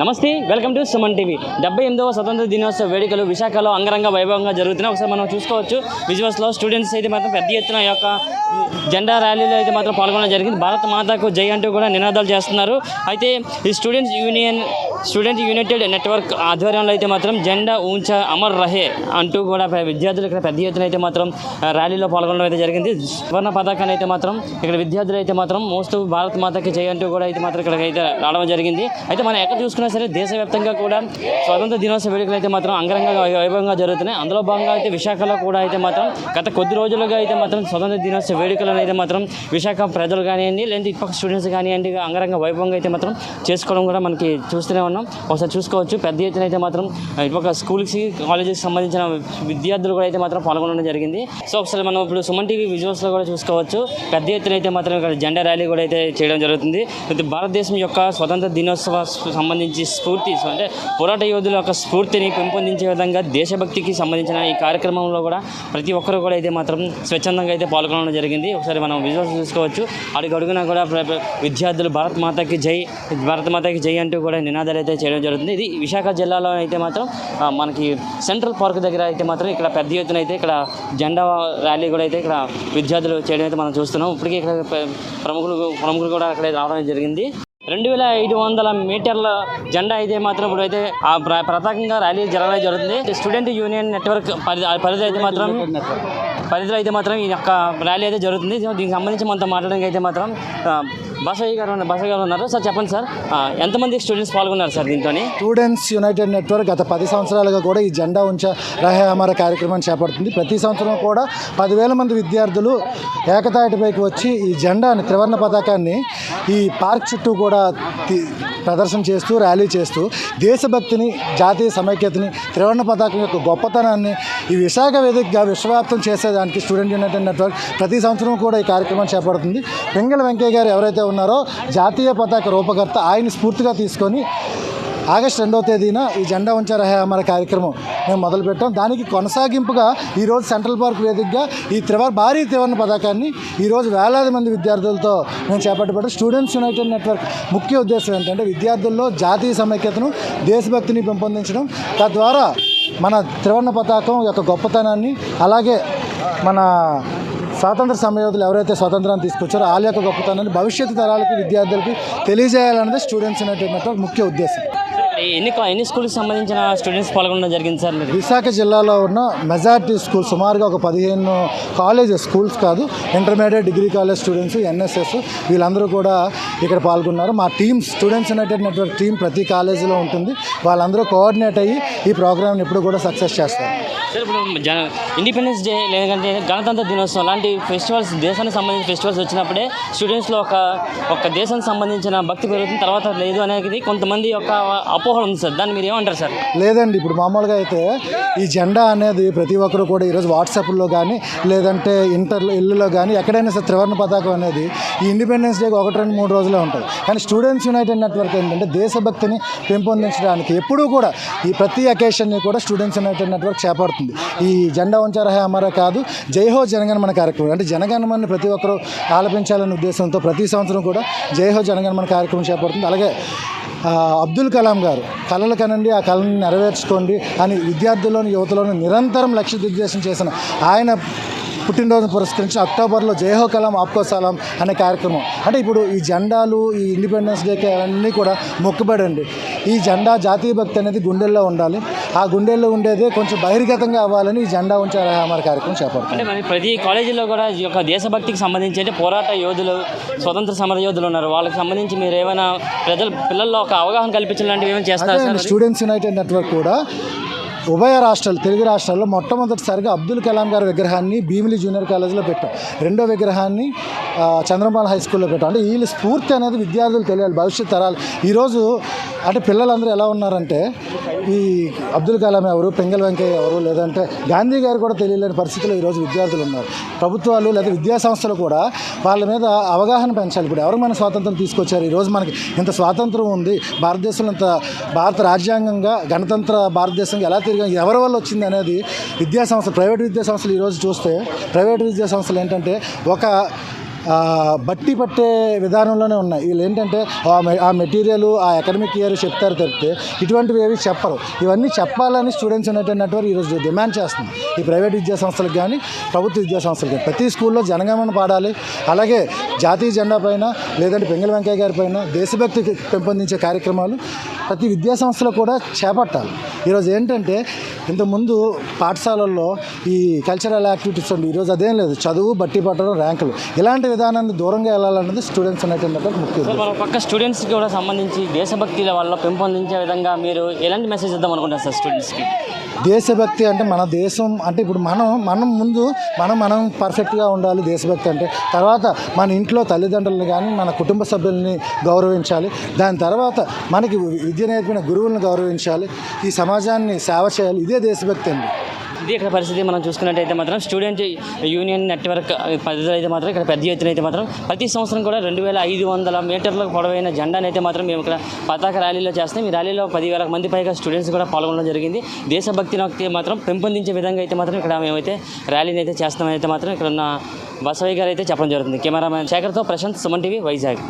నమస్తే welcome to Suman TV. డెబ్బై ఎనిమిదవ స్వతంత్ర దినోత్సవ వేడుకలు విశాఖలో అంగరంగ వైభవంగా జరుగుతున్నాయి. ఒకసారి మనం చూసుకోవచ్చు విజువల్స్లో స్టూడెంట్స్ అయితే మాత్రం పెద్ద ఎత్తున యొక్క జెండా ర్యాలీలో అయితే మాత్రం పాల్గొనడం జరిగింది. భారత మాతకు జై అంటూ కూడా నినాదాలు చేస్తున్నారు. అయితే ఈ students union student united network ఆధ్వర్యంలో అయితే మాత్రం జెండా ఊంచ అమర్ రహే అంటూ కూడా విద్యార్థులు ఇక్కడ పెద్ద ఎత్తున అయితే మాత్రం ర్యాలీలో పాల్గొనడం అయితే జరిగింది. స్వర్ణ పథకాన్ని అయితే మాత్రం ఇక్కడ విద్యార్థులు అయితే మాత్రం మోస్తూ భారత మాతకి జై అంటూ కూడా అయితే మాత్రం ఇక్కడ అయితే రావడం జరిగింది. అయితే మనం ఎక్కడ చూసుకున్న సరే దేశవ్యాప్తంగా కూడా స్వాతంత్ర దినోత్సవ వేడుకలు అయితే మాత్రం అంగరంగ వై- వైభవంగా జరుగుతున్నాయి. అందులో భాగంగా అయితే విశాఖలో కూడా అయితే మాత్రం గత కొద్ది రోజులుగా అయితే మాత్రం స్వాతంత్ర దినోత్సవ వేడుకలను అయితే మాత్రం విశాఖ ప్రజలు కానివ్వండి లేదంటే ఇటుపక్క స్టూడెంట్స్ కానివ్వండి అంగరంగ వైభవంగా అయితే మాత్రం చేసుకోవడం కూడా మనకి చూస్తూనే ఉన్నాం. ఒకసారి చూసుకోవచ్చు. పెద్ద ఎత్తున అయితే మాత్రం ఇటుపక్క స్కూల్స్కి కాలేజెస్కి సంబంధించిన విద్యార్థులు కూడా అయితే మాత్రం పాల్గొనడం జరిగింది. సో ఒకసారి మనం ఇప్పుడు సుమన్ టీవీ విజువల్స్లో కూడా చూసుకోవచ్చు. పెద్ద ఎత్తున అయితే మాత్రం ఇక్కడ జెండా ర్యాలీ కూడా అయితే చేయడం జరుగుతుంది. భారతదేశం యొక్క స్వతంత్ర దినోత్సవ సంబంధించి స్ఫూర్తి అంటే పోరాట యోధుల యొక్క స్ఫూర్తిని పెంపొందించే విధంగా దేశభక్తికి సంబంధించిన ఈ కార్యక్రమంలో కూడా ప్రతి ఒక్కరు కూడా అయితే మాత్రం స్వచ్ఛందంగా అయితే పాల్గొనడం జరిగింది. ఒకసారి మనం విజువల్స్ చూసుకోవచ్చు. అడుగడుగునా కూడా విద్యార్థులు భారత్ మాతకి జై భారత మాతకి జై అంటూ కూడా నినాదాలు అయితే చేయడం జరుగుతుంది. ఇది విశాఖ జిల్లాలో అయితే మాత్రం మనకి సెంట్రల్ పార్క్ దగ్గర అయితే మాత్రం ఇక్కడ పెద్ద ఎత్తున అయితే ఇక్కడ జెండా ర్యాలీ కూడా అయితే ఇక్కడ విద్యార్థులు చేయడం అయితే మనం చూస్తున్నాం. ఇప్పటికే ఇక్కడ ప్రముఖులు ప్రముఖులు కూడా అక్కడ రావడం జరిగింది. రెండు వేల ఐదు వందల మీటర్ల జెండా అయితే మాత్రం ఇప్పుడు అయితే ఆ ప్రత్యేకంగా ర్యాలీ జరగడం జరుగుతుంది. స్టూడెంట్ యూనియన్ నెట్వర్క్ పరిధి అయితే మాత్రం పరిధిలో అయితే మాత్రం ఈ యొక్క ర్యాలీ అయితే జరుగుతుంది. దీనికి సంబంధించి మనతో మాట్లాడడానికి అయితే మాత్రం ఆ, గారు ఉన్న- గారు ఉన్నారు. సార్ చెప్పండి సార్. ఎంతమంది స్టూడెంట్స్ పాల్గొన్నారు సార్ దీంతో స్టూడెంట్స్ యునైటెడ్ నెట్వర్క్ గత పది సంవత్సరాలుగా కూడా ఈ జెండా ఉంచ రహే అమర చేపడుతుంది. ప్రతి సంవత్సరం కూడా పదివేల మంది విద్యార్థులు ఏకతాటిపైకి వచ్చి ఈ జెండాని త్రివర్ణ పతాకాన్ని ఈ పార్క్ చుట్టూ కూడా ప్రదర్శన చేస్తూ ర్యాలీ చేస్తూ దేశభక్తిని జాతీయ సమైక్యతని త్రివర్ణ పతాకం యొక్క గొప్పతనాన్ని ఈ విశాఖ వేదికగా విశ్వవ్యాప్తం చేసేదానికి స్టూడెంట్ యునైటెడ్ నెట్వర్క్ ప్రతి సంవత్సరం కూడా ఈ కార్యక్రమం చేపడుతుంది. పింగళ వెంకయ్య గారు ఎవరైతే ఉన్నారో జాతీయ పతాక రూపకర్త ఆయన స్ఫూర్తిగా తీసుకొని ఆగస్టు రెండవ తేదీన ఈ జెండా ఉంచార అమర కార్యక్రమం మేము మొదలుపెట్టాం. దానికి కొనసాగింపుగా ఈరోజు సెంట్రల్ పార్క్ వేదికగా ఈ త్రివర్ భారీ త్రివర్ణ పథకాన్ని ఈరోజు వేలాది మంది విద్యార్థులతో మేము చేపట్టబడి స్టూడెంట్స్ యునైటెడ్ నెట్వర్క్ ముఖ్య ఉద్దేశం ఏంటంటే విద్యార్థుల్లో జాతీయ సమైక్యతను దేశభక్తిని పెంపొందించడం. తద్వారా మన త్రివర్ణ పతాకం యొక్క గొప్పతనాన్ని అలాగే మన స్వాతంత్ర సమయోధులు ఎవరైతే స్వాతంత్రాన్ని తీసుకొచ్చారో వాళ్ళ యొక్క గొప్పతనాన్ని భవిష్యత్తు తరాలకి విద్యార్థులకి తెలియజేయాలన్నది స్టూడెంట్స్ యునైటెడ్ నెట్వర్క్ ముఖ్య ఉద్దేశం. ఎన్ని ఎన్ని స్కూల్కి సంబంధించిన స్టూడెంట్స్ పాల్గొనడం జరిగింది సార్ మీరు విశాఖ జిల్లాలో ఉన్న మెజారిటీ స్కూల్ సుమారుగా ఒక పదిహేను కాలేజెస్ స్కూల్స్ కాదు intermediate degree college students NSS వీళ్ళందరూ కూడా ఇక్కడ పాల్గొన్నారు. మా team students united network team ప్రతి కాలేజీలో ఉంటుంది. వాళ్ళందరూ కోఆర్డినేట్ అయ్యి ఈ ప్రోగ్రామ్ని ఎప్పుడు కూడా సక్సెస్ చేస్తారు. సార్ ఇప్పుడు జన ఇండిపెండెన్స్ డే లేదంటే గణతంత్ర దినోత్సవం లాంటి ఫెస్టివల్స్ దేశానికి సంబంధించిన ఫెస్టివల్స్ వచ్చినప్పుడే స్టూడెంట్స్లో ఒక ఒక దేశానికి సంబంధించిన భక్తి పెరుగుతుంది తర్వాత లేదు అనేది కొంతమంది యొక్క అపోహలు ఉంది సార్. దాన్ని మీరు ఏమంటారు సార్? లేదండి ఇప్పుడు మామూలుగా అయితే ఈ జెండా అనేది ప్రతి ఒక్కరు కూడా ఈరోజు వాట్సాప్లో కానీ లేదంటే ఇంటర్లో ఇల్లులో కానీ ఎక్కడైనా సార్ త్రివర్ణ పతాకం అనేది ఈ ఇండిపెండెన్స్ డేకి ఒకటి రెండు మూడు రోజులే ఉంటుంది కానీ స్టూడెంట్స్ యునైటెడ్ నెట్వర్క్ ఏంటంటే దేశభక్తిని పెంపొందించడానికి ఎప్పుడూ కూడా ఈ ప్రతి అకేషన్ని కూడా స్టూడెంట్స్ యునైటెడ్ నెట్వర్క్ చేపడుతుంది ఈ జెండా ఉంచారా అమరా కాదు జై హో జనగణమన కార్యక్రమం. అంటే జనగణమని ప్రతి ఒక్కరూ ఆలపించాలనే ఉద్దేశంతో ప్రతి సంవత్సరం కూడా జై హో జనగణమన కార్యక్రమం చేపడుతుంది. అలాగే అబ్దుల్ కలాం గారు కళలు కనండి ఆ కళను నెరవేర్చుకోండి అని విద్యార్థుల్లోని యువతలోని నిరంతరం లక్ష్య దిగ్దేశం చేసిన ఆయన పుట్టినరోజు పురస్కరించి అక్టోబర్లో జయహో కలాం ఆప్కో సలాం అనే కార్యక్రమం. అంటే ఇప్పుడు ఈ జెండాలు ఈ ఇండిపెండెన్స్ డేకి అవన్నీ కూడా మొక్కుబడండి. ఈ జెండా జాతీయ భక్తి అనేది గుండెల్లో ఉండాలి. ఆ గుండెల్లో ఉండేది కొంచెం బహిర్గతంగా అవ్వాలని ఈ జెండా ఉంచారా అమర కార్యక్రమం చేపడుతుంది ప్రతి కాలేజీలో కూడా ఈ యొక్క దేశభక్తికి సంబంధించి అంటే పోరాట యోధులు స్వతంత్ర సమర యోధులు ఉన్నారు. వాళ్ళకి సంబంధించి మీరు ఏమైనా ప్రజలు పిల్లల్లో ఒక అవగాహన కల్పించాలంటే ఏమైనా చేస్తారు స్టూడెంట్స్ యునైటెడ్ నెట్వర్క్ కూడా ఉభయ రాష్ట్రాలు తెలుగు రాష్ట్రాల్లో మొట్టమొదటిసారిగా అబ్దుల్ కలాం గారి విగ్రహాన్ని భీమిలి జూనియర్ కాలేజీలో పెట్టాం. రెండో విగ్రహాన్ని చంద్రమాల హై స్కూల్లో పెట్టాం. అంటే వీళ్ళ స్ఫూర్తి అనేది విద్యార్థులు తెలియాలి భవిష్యత్ తరాలు. ఈరోజు అంటే పిల్లలందరూ ఎలా ఉన్నారంటే ఈ అబ్దుల్ కలాం ఎవరు పెంగల్ వెంకయ్య ఎవరు లేదంటే గాంధీ గారు కూడా తెలియలేని పరిస్థితిలో ఈరోజు విద్యార్థులు ఉన్నారు. ప్రభుత్వాలు లేదా విద్యా సంస్థలు కూడా వాళ్ళ మీద అవగాహన పెంచాలి. ఇప్పుడు ఎవరు మన స్వాతంత్రం తీసుకొచ్చారు? ఈరోజు మనకి ఇంత స్వాతంత్రం ఉంది. భారతదేశంలో ఇంత భారత రాజ్యాంగంగా గణతంత్ర భారతదేశంగా ఎలా తిరిగి ఎవరి వల్ల వచ్చింది అనేది విద్యాసంస్థలు ప్రైవేట్ విద్యా సంస్థలు ఈరోజు చూస్తే ప్రైవేట్ విద్యా సంస్థలు ఏంటంటే ఒక బట్టి పట్టే విధానంలోనే ఉన్నాయి. వీళ్ళు ఏంటంటే ఆ మెటీరియల్ ఆ అకాడమిక్ ఇయర్ చెప్తారు తప్పితే ఇటువంటివి ఏవి చెప్పరు. ఇవన్నీ చెప్పాలని స్టూడెంట్స్ ఉన్నటువంటి నెట్వర్క్ ఈరోజు డిమాండ్ చేస్తుంది. ఈ ప్రైవేట్ విద్యా సంస్థలకు కానీ ప్రభుత్వ విద్యా సంస్థలకు కానీ ప్రతి స్కూల్లో జనగణమన పాడాలి. అలాగే జాతీయ జెండా పైన లేదంటే పెంగళ వెంకయ్య గారి పైన దేశభక్తి పెంపొందించే కార్యక్రమాలు ప్రతి విద్యా సంస్థలో కూడా చేపట్టాలి. ఈరోజు ఏంటంటే ఇంతకుముందు పాఠశాలల్లో ఈ కల్చరల్ యాక్టివిటీస్ ఉండి ఈరోజు అదేం లేదు. చదువు బట్టి పట్టడం ర్యాంకులు. ఇలాంటి విధానాన్ని దూరంగా వెళ్ళాలన్నది స్టూడెంట్స్ నెట్వర్క్ ముఖ్య పక్క స్టూడెంట్స్కి కూడా సంబంధించి దేశభక్తి వల్ల పెంపొందించే విధంగా మీరు ఎలాంటి మెసేజ్ ఇద్దాం అనుకుంటారు సార్ స్టూడెంట్స్కి దేశభక్తి అంటే మన దేశం అంటే ఇప్పుడు మనం మనం ముందు మనం మనం పర్ఫెక్ట్గా ఉండాలి దేశభక్తి అంటే. తర్వాత మన ఇంట్లో తల్లిదండ్రులను కానీ మన కుటుంబ సభ్యుల్ని గౌరవించాలి. దాని తర్వాత మనకి విద్య నేర్పిన గురువులను గౌరవించాలి. ఈ సమాజాన్ని సేవ చేయాలి. ఇదే దేశభక్తి అండి. ఇది ఇక్కడ పరిస్థితి మనం చూసుకున్నట్టయితే మాత్రం స్టూడెంట్ యూనియన్ నెట్వర్క్ పరిధిలో అయితే మాత్రం ఇక్కడ పెద్ద ఎత్తున అయితే మాత్రం ప్రతి సంవత్సరం కూడా రెండు వేల ఐదు వందల మీటర్లకు పొడవైన జెండాను అయితే మాత్రం మేము ఇక్కడ పతాక ర్యాలీలో చేస్తాం. ఈ ర్యాలీలో పదివేల మంది పైగా స్టూడెంట్స్ కూడా పాల్గొనడం జరిగింది. దేశభక్తిని మాత్రం పెంపొందించే విధంగా అయితే మాత్రం ఇక్కడ మేమైతే ర్యాలీని అయితే చేస్తామని అయితే మాత్రం ఇక్కడ ఉన్న బసవయ్య గారు అయితే చెప్పడం జరుగుతుంది. కెమెరామ్యాన్ శేఖర్తో ప్రశాంత్ సుమన్ టీవీ వైజాగ్.